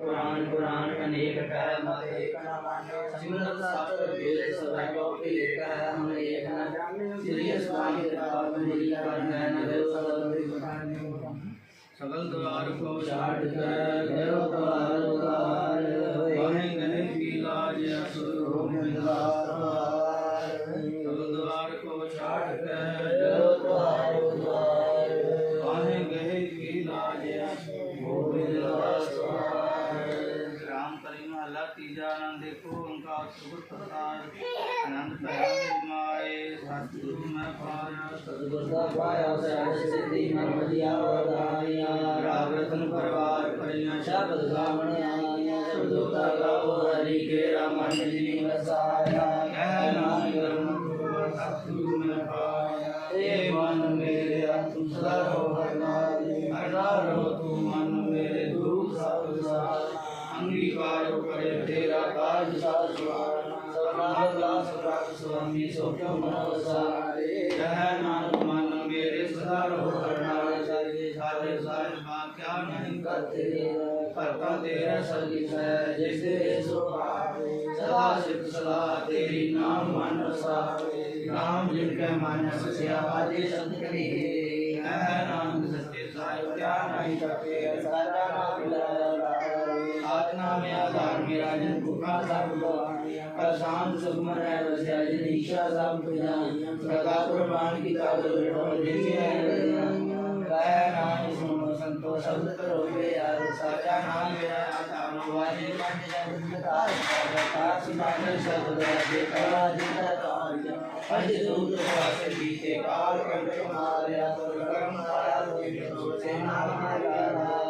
قرآن قرآن کا نیک کہا ہے مات ایک نہ مانیو سمرت ساتھ پر بیل سب ہے کو اپنی لیکا ہے ہم نے ایک نہ سریع سبان کے دکار میں ملی کرنا ہے نبی و صلی اللہ علیہ وسلم سبل دوار کو چاٹ کر گھر و دوار دوار وہیں گھنے کی لاجی اصول روح ملدار دوار تیجانند دیکھو کا سبت پرکار انند پیار مائے ساتگرو میں پایا سدگرو پایا سہج سدھی من مدیا وردھانیا راگ رتن پروار پریاں شبد گامن آیا گاو ہری کے رامن جی وسایا کہنا کرم ساتگرو کرتا نام من رسا نام جن کے معنی سسیا ہے نام سستے کرتے نام آزار میراجن بخار صاحب اللہ آسان سکمن ہے رسیاجن عشاء صاحب اللہ صداق ربان کی قابل بٹھول دیوی ہے گایا نام اس محسن تو سب کرو گے یار۔ ساجا نام میرا آتا موالی بن جنت آتا سبحان سب دے کرا جنتا تاریا اج تو تو بیتے، کار کر شمار تو کرم آیا تو سینا ہمارا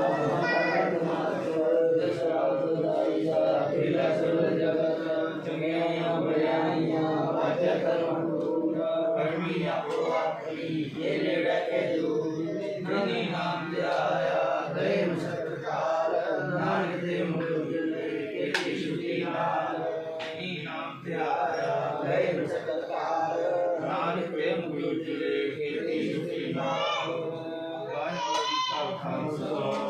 جے کینی نام دیا دین شکارے مجھے کیچین تھا